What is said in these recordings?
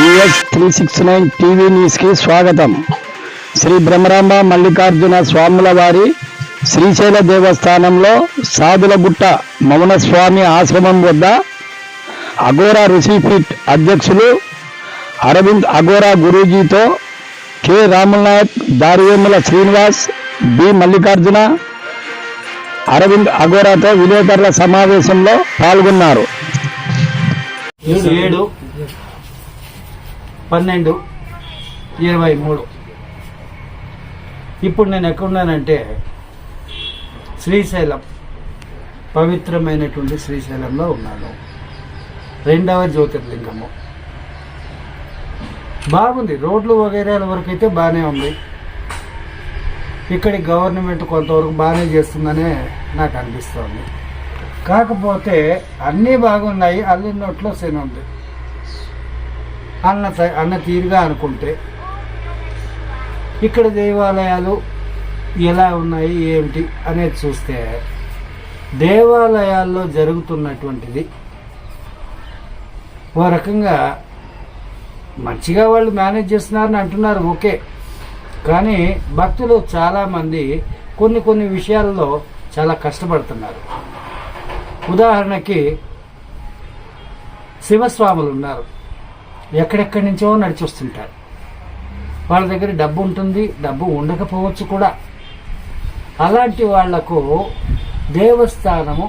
US three six nine TV న్యూస్కి స్వాగతం. శ్రీ బ్రహ్మరాంబ మల్లికార్జున స్వాముల వారి శ్రీశైల దేవస్థానంలో సాధులగుట్ట మౌనస్వామి ఆశ్రమం వద్ద అఘోరా ఋషిపీఠ్ అధ్యక్షులు అరవింద్ అఘోరా గురూజీతో కె. రామనాయక్ దారివేముల శ్రీనివాస్ బి. మల్లికార్జున అరవింద్ అఘోరాతో విలేకరుల సమావేశంలో పాల్గొన్నారు. ఏడు. పన్నెండు ఇరవై మూడు. ఇప్పుడు నేను ఎక్కడున్నానంటే శ్రీశైలం పవిత్రమైనటువంటి శ్రీశైలంలో ఉన్నాను. రెండవ జ్యోతిర్లింగము. బాగుంది రోడ్లు వగైరాల వరకు అయితే బాగానే ఉంది. ఇక్కడి గవర్నమెంట్ కొంతవరకు బాగానే చేస్తుందనే నాకు అనిపిస్తుంది. కాకపోతే అన్నీ బాగున్నాయి అల్లినోట్లో శని ఉంది. అన్న అన్న తీరుగా అనుకుంటే ఇక్కడ దేవాలయాలు ఎలా ఉన్నాయి ఏమిటి అనేది చూస్తే దేవాలయాల్లో జరుగుతున్నటువంటిది ఓ రకంగా మంచిగా వాళ్ళు మేనేజ్ చేస్తున్నారని అంటున్నారు ఓకే. కానీ భక్తులు చాలామంది కొన్ని కొన్ని విషయాల్లో చాలా కష్టపడుతున్నారు. ఉదాహరణకి శివస్వాములు ఉన్నారు. ఎక్కడెక్కడి నుంచో నడిచొస్తుంటారు వాళ్ళ దగ్గర డబ్బు ఉంటుంది డబ్బు ఉండకపోవచ్చు కూడా. అలాంటి వాళ్ళకు దేవస్థానము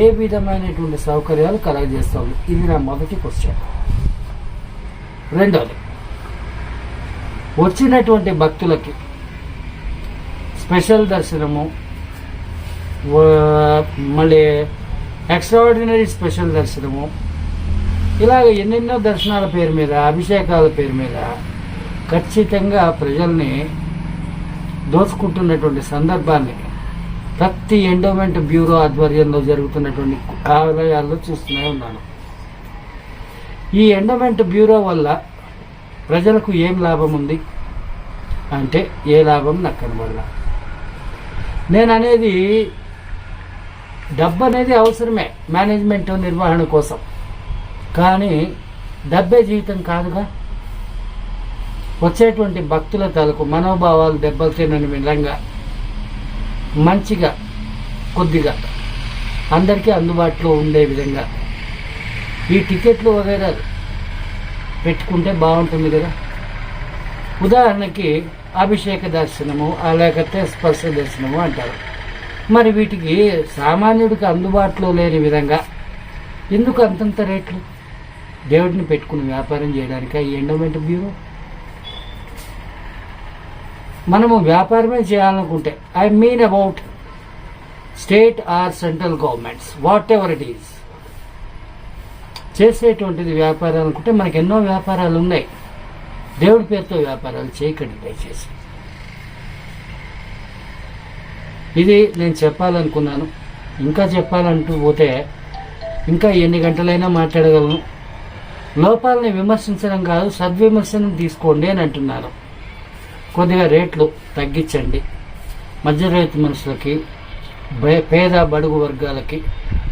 ఏ విధమైనటువంటి సౌకర్యాలు కలగజేస్తుంది? ఇది నా మొదటి క్వశ్చన్ రెండోది వచ్చినటువంటి భక్తులకి స్పెషల్ దర్శనము మళ్ళీ ఎక్స్ట్రాడినరీ స్పెషల్ దర్శనము ఇలాగ ఎన్నెన్నో దర్శనాల పేరు మీద అభిషేకాల పేరు మీద ఖచ్చితంగా ప్రజల్ని దోచుకుంటున్నటువంటి సందర్భాన్ని ప్రతి ఎండోమెంట్ బ్యూరో ఆధ్వర్యంలో జరుగుతున్నటువంటి ఆలయాల్లో చూస్తూనే ఉన్నాను. ఈ ఎండోమెంట్ బ్యూరో వల్ల ప్రజలకు ఏం లాభం ఉంది? అంటే ఏ లాభం నాకు కనబడలా. నేను అనేది డబ్బు అనేది అవసరమే మేనేజ్మెంట్ నిర్వహణ కోసం. కానీ డబ్బే జీవితం కాదుగా? వచ్చేటువంటి భక్తుల తలకు మనోభావాలు దెబ్బలు తినని విధంగా మంచిగా కొద్దిగా అందరికీ అందుబాటులో ఉండే విధంగా. ఈ టికెట్లు వగైరా పెట్టుకుంటే బాగుంటుంది కదా? ఉదాహరణకి అభిషేక దర్శనము లేకపోతే స్పర్శ దర్శనము అంటారు. మరి వీటికి సామాన్యుడికి అందుబాటులో లేని విధంగా ఎందుకు అంతంత రేట్లు? దేవుడిని పెట్టుకుని వ్యాపారం చేయడానికి ఈ ఎండోమెంట్ బ్యూరో. మనము వ్యాపారమే చేయాలనుకుంటే I mean about state or central governments whatever it is చేసేటువంటిది వ్యాపారాలు అనుకుంటే మనకు ఎన్నో వ్యాపారాలు ఉన్నాయి. దేవుడి పేరుతో వ్యాపారాలు చేయకండి దయచేసి. ఇది నేను చెప్పాలనుకున్నాను. ఇంకా చెప్పాలంటూ పోతే ఇంకా ఎన్ని గంటలైనా మాట్లాడగలను. లోపాలని విమర్శించడం కాదు సద్విమర్శనం తీసుకోండి అని అంటున్నారు. కొద్దిగా రేట్లు తగ్గించండి. మధ్యతరగతి మనుషులకి పేద బడుగు వర్గాలకి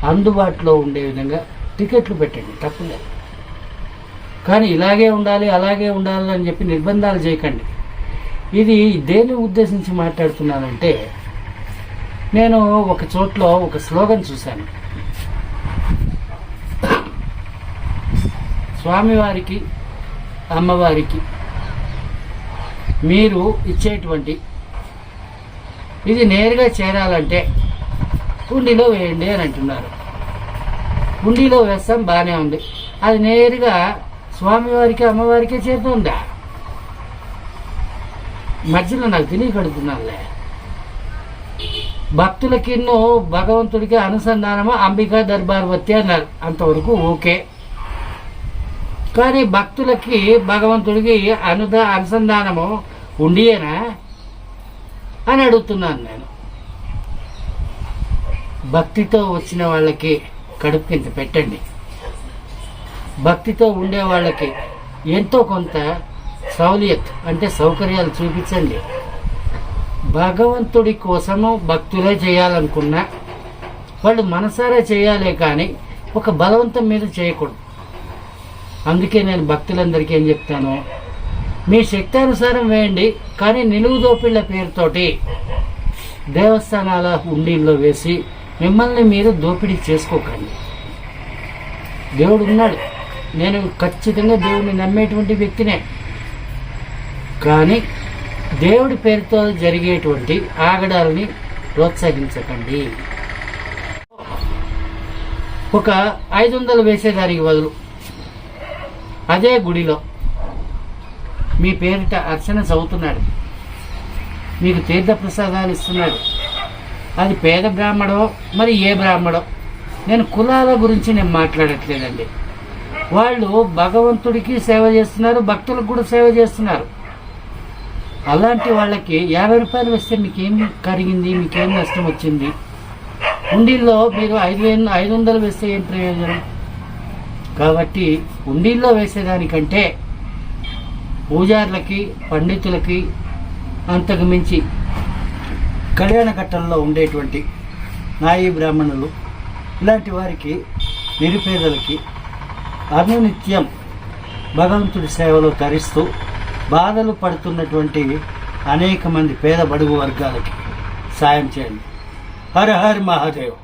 అందుబాటులో ఉండే విధంగా టికెట్లు పెట్టండి. తప్పులేదు. కానీ ఇలాగే ఉండాలి అలాగే ఉండాలి అని చెప్పి నిర్బంధాలు చేయకండి. ఇది దేని ఉద్దేశించి మాట్లాడుతున్నానంటే నేను ఒక చోట్లో ఒక స్లోగన్ చూశాను. స్వామివారికి అమ్మవారికి మీరు ఇచ్చేటువంటి ఇది నేరుగా చేరాలంటే కుండీలో వేయండి అని అంటున్నారు. కుండీలో వేస్తాం బాగానే ఉంది. అది నేరుగా స్వామివారికి అమ్మవారికే చేరుతుందా? మధ్యలో నాకు తెలియకడుగుతున్నానులే భక్తులకి భగవంతుడికి అనుసంధానమా అంబికా దర్బార్వతి అన్నారు. అంతవరకు ఓకే. కానీ భక్తులకి భగవంతుడికి అనుద అనుసంధానము ఉండియేనా? అని అడుగుతున్నాను నేను. భక్తితో వచ్చిన వాళ్ళకి కడుపు కింద పెట్టండి. భక్తితో ఉండే వాళ్ళకి ఎంతో కొంత సౌలియత్ అంటే సౌకర్యాలు చూపించండి. భగవంతుడి కోసము భక్తులే చేయాలనుకున్నా వాళ్ళు మనసారా చేయాలే కానీ ఒక బలవంతం మీద చేయకూడదు. అందుకే నేను భక్తులందరికీ ఏం చెప్తాను? మీ శక్తి అనుసారం వేయండి కానీ నిలువు దోపిళ్ళ పేరుతోటి దేవస్థానాల హుండీల్లో వేసి మిమ్మల్ని మీరు దోపిడీ చేసుకోకండి. దేవుడు ఉన్నాడు. నేను ఖచ్చితంగా దేవుడిని నమ్మేటువంటి వ్యక్తినే. కానీ దేవుడి పేరుతో జరిగేటువంటి ఆగడాలని ప్రోత్సహించకండి. ఒక ఐదు వందలు వేసేదానికి బదులు అదే గుడిలో మీ పేరిట అర్చన చదువుతున్నాడు. మీకు తీర్థప్రసాదాలు ఇస్తున్నాడు. అది పేద బ్రాహ్మడో మరి ఏ బ్రాహ్మడో? నేను కులాల గురించి నేను మాట్లాడట్లేదండి. వాళ్ళు భగవంతుడికి సేవ చేస్తున్నారు భక్తులకు కూడా సేవ చేస్తున్నారు. అలాంటి వాళ్ళకి యాభై రూపాయలు వేస్తే మీకేం కరిగింది మీకేం నష్టం వచ్చింది? ఉండిల్లో మీరు ఐదు ఐదు వందలు వేస్తే ఏం ప్రయోజనం? కాబట్టి ఉండిల్లో వేసేదానికంటే పూజార్లకి పండితులకి అంతకు మించి కళ్యాణ ఘట్టంలో ఉండేటువంటి నాయి బ్రాహ్మణులు ఇలాంటి వారికి నిరుపేదలకి అనునిత్యం భగవంతుడి సేవలో తరిస్తూ బాధలు పడుతున్నటువంటి అనేక మంది పేద బడుగు వర్గాలకి సాయం చేయండి. హర హర్ మహాదేవ్.